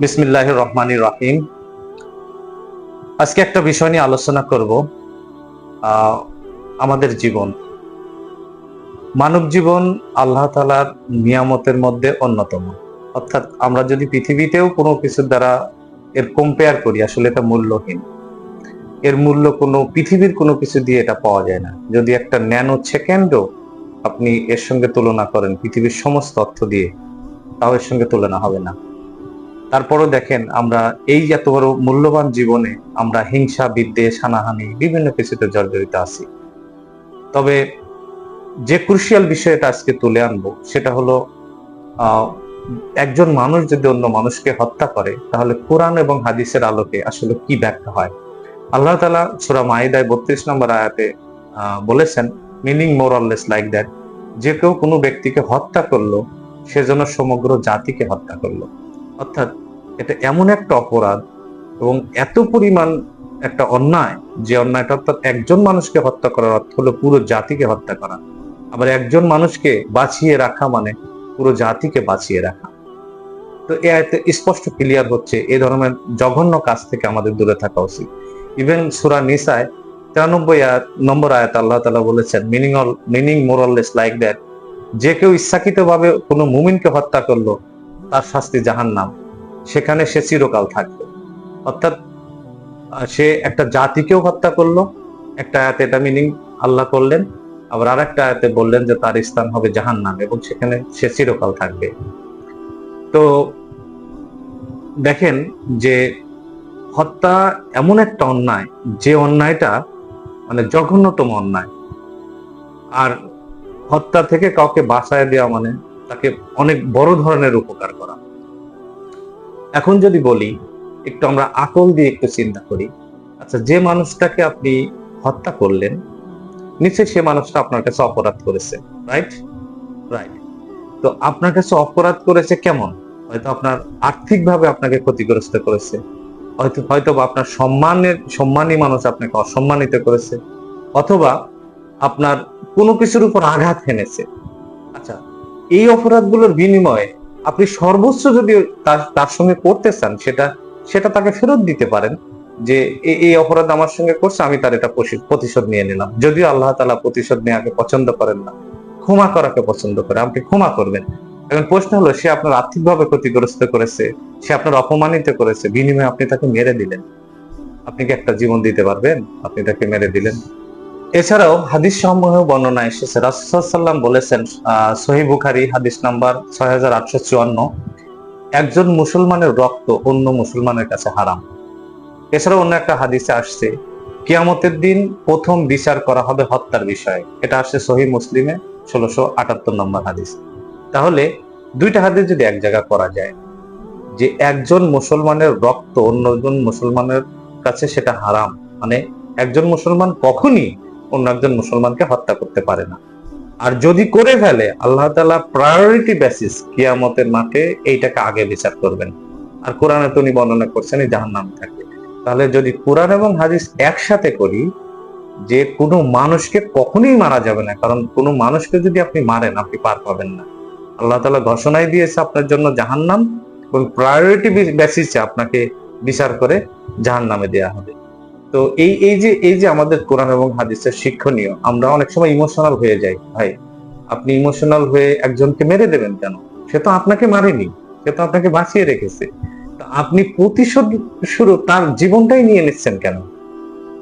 বিসমিল্লাহ রহমান রাহিম। আজকে একটা বিষয় নিয়ে আলোচনা করব আমাদের জীবন। মানব জীবন আল্লাহ তালার নিয়ামতের মধ্যে অন্যতম। অর্থাৎ আমরা যদি পৃথিবীতেও কোনো কিছুর দ্বারা এর কম্পেয়ার করি, আসলে এটা মূল্যহীন। এর মূল্য কোনো, পৃথিবীর কোনো কিছু দিয়ে এটা পাওয়া যায় না। যদি একটা ন্যানো সেকেন্ডও আপনি এর সঙ্গে তুলনা করেন, পৃথিবীর সমস্ত অর্থ দিয়ে, তাও এর সঙ্গে তুলনা হবে না। তারপরও দেখেন আমরা এই এত বড় মূল্যবান জীবনে আমরা হিংসা, বিদ্বেষ, হানাহানি বিভিন্ন কিছুতে জর্জরিত আছি। তবে যে ক্রুশিয়াল বিষয়টা আজকে তুলে আনব, সেটা হলো একজন মানুষ যদি অন্য মানুষকে হত্যা করে, তাহলে কোরআন এবং হাদিসের আলোকে আসলে কি ব্যাখ্যা হয়? আল্লাহ তালা সুরা মাইদায় বত্রিশ নম্বর আয়াতে বলেছেন meaning more or less like that যে কেউ কোনো ব্যক্তিকে হত্যা করল সেজন্য সমগ্র জাতিকে হত্যা করল। অর্থাৎ এটা এমন একটা অপরাধ এবং এত পরিমাণ একটা অন্যায়, যে অন্যায়টা অর্থাৎ একজন মানুষকে হত্যা করার অর্থ হলো পুরো জাতিকে হত্যা করা। আবার একজন মানুষকে বাঁচিয়ে রাখা মানে পুরো জাতিকে বাঁচিয়ে রাখা। তো এ আয়তে স্পষ্ট ক্লিয়ার হচ্ছে এ ধরনের জঘন্য কাজ থেকে আমাদের দূরে থাকা উচিত। ইভেন সুরা নিসায় তিরানব্বই নম্বর আয়াত আল্লাহ তালা বলেছেন meaning all meaning more or less like that যে কেউ ইচ্ছাকৃত ভাবে কোনো মুমিনকে হত্যা করল তার শাস্তি জাহান নাম সেখানে সে চিরকাল থাকবে। অর্থাৎ সে একটা জাতিকেও হত্যা করল। একটা আয়াতে এটা মিনিং আল্লাহ করলেন। আবার আর একটা আয়াতে বললেন যে তার স্থান হবে জাহান নাম এবং সেখানে সে চিরকাল থাকবে। তো দেখেন যে হত্যা এমন একটা অন্যায়, যে অন্যায়টা মানে জঘন্যতম অন্যায়। আর হত্যা থেকে কাউকে বাসায় দেওয়া মানে তাকে অনেক বড় ধরনের উপকার করা। এখন যদি বলি, একটু আমরা আকল দিয়ে একটু চিন্তা করি আচ্ছা যে মানুষটাকে আপনি হত্যা করলেন, নিশ্চয়ই সে মানুষটা আপনার কাছে অপরাধ করেছে রাইট রাইট তো আপনার কাছে অপরাধ করেছে কেমন? হয়তো আপনার আর্থিকভাবে আপনাকে ক্ষতিগ্রস্ত করেছে, হয়তো হয়তো আপনার সম্মানের, সম্মানী মানুষ আপনাকে অসম্মানিত করেছে, অথবা আপনার কোনো কিছুর উপর আঘাত হেনেছে। আচ্ছা এই অপরাধগুলোর বিনিময়ে আপনি সর্বোচ্চ যদি তার সঙ্গে করতে চান, সেটা সেটা তাকে ফেরত দিতে পারেন যে এই অপরাধ আমার সঙ্গে করছে, আমি তার এটা প্রতিশোধ নিয়ে নিলাম। যদিও আল্লাহ তালা প্রতিশোধ নেওয়াকে পছন্দ করেন না, ক্ষমা করাকে পছন্দ করে আপনি ক্ষমা করবেন। এখন প্রশ্ন হলো, সে আপনার আর্থিকভাবে ক্ষতিগ্রস্ত করেছে, সে আপনার অপমানিত করেছে, বিনিময়ে আপনি তাকে মেরে দিলেন। আপনি কি একটা জীবন দিতে পারবেন? আপনি তাকে মেরে দিলেন। এছাড়াও হাদিস সমূহ বর্ণনা এসেছে। রাসুসাল্লাম বলেছেন সহি বুখারি হাদিস নাম্বার ছয় হাজার আটশো চুয়ান্ন, একজন মুসলমানের রক্ত অন্য মুসলমানের কাছে হারাম। এছাড়াও অন্য একটা হাদিসে আসছে, কিয়ামতের দিন প্রথম বিচার করা হবে হত্যার বিষয়ে। এটা আসছে সহি মুসলিমে ষোলোশো আটাত্তর নম্বর হাদিস। তাহলে দুইটা হাদিস যদি এক জায়গা করা যায়, যে একজন মুসলমানের রক্ত অন্যজন মুসলমানের কাছে সেটা হারাম মানে একজন মুসলমান কখনই অন্য একজন মুসলমানকে হত্যা করতে পারে না। আর যদি করে ফেলে, আল্লাহ তালা প্রায়োরিটি বেসিস কিয়ামতের মাঠে এইটাকে আগে বিচার করবেন। আর কোরআনে তো উনি বর্ণনা করছেন জাহান নাম থাকবে তাহলে যদি কোরআন এবং হাদিস একসাথে করি, যে কোনো মানুষকে কখনোই মারা যাবে না। কারণ কোনো মানুষকে যদি আপনি মারেন, আপনি পার পাবেন না। আল্লাহ তালা ঘোষণাই দিয়েছে আপনার জন্য জাহান্নাম এবং প্রায়োরিটি বেসিসে আপনাকে বিচার করে জাহান নামে দেওয়া হবে। তো এই এই যে এই যে আমাদের কোরআন এবং হাদিসের শিক্ষণীয়, আমরা অনেক সময় ইমোশনাল হয়ে যাই, ভাই। আপনি ইমোশনাল হয়ে একজনকে মেরে দেবেন কেন? সে তো আপনাকে মারেনি, সে তো আপনাকে বাঁচিয়ে রেখেছে। আপনি প্রতিশোধ শুরু তার জীবনটাই নিয়ে নিচ্ছেন কেন?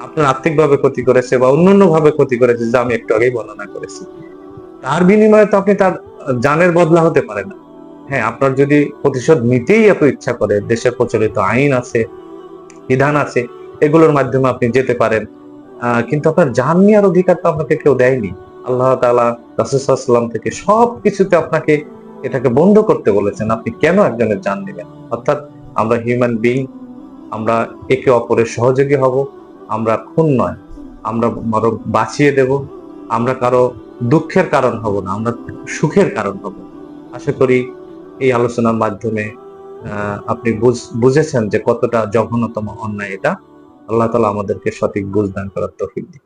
আপনার আর্থিকভাবে ক্ষতি করেছে বা অন্যান্য ভাবে ক্ষতি করেছে, যা আমি একটু আগেই বর্ণনা করেছি। তার বিনিময়ে তো আপনি তার জানের বদলা হতে পারে না। হ্যাঁ আপনার যদি প্রতিশোধ নিতেই এত ইচ্ছা করে, দেশে প্রচলিত আইন আছে, বিধান আছে এগুলোর মাধ্যমে আপনি যেতে পারেন। কিন্তু আপনার জান নেওয়ার অধিকার তো আপনাকে কেউ দেয়নি। আল্লাহ তালা রাসুসাল্লাম থেকে সব কিছুতে আপনাকে এটাকে বন্ধ করতে বলেছেন, আপনি কেন একজনের জান নেবেন? অর্থাৎ আমরা হিউম্যান বিং আমরা একে অপরের সহযোগী হব, আমরা খুন নয়, আমরা বরং বাঁচিয়ে দেব, আমরা কারও দুঃখের কারণ হব না, আমরা সুখের কারণ হব। আশা করি এই আলোচনার মাধ্যমে আপনি বুঝ- বুঝেছেন যে কতটা জঘন্যতম অন্যায় এটা। আল্লাহ তালা আমাদেরকে সঠিক বুঝদান করার তফিক দিন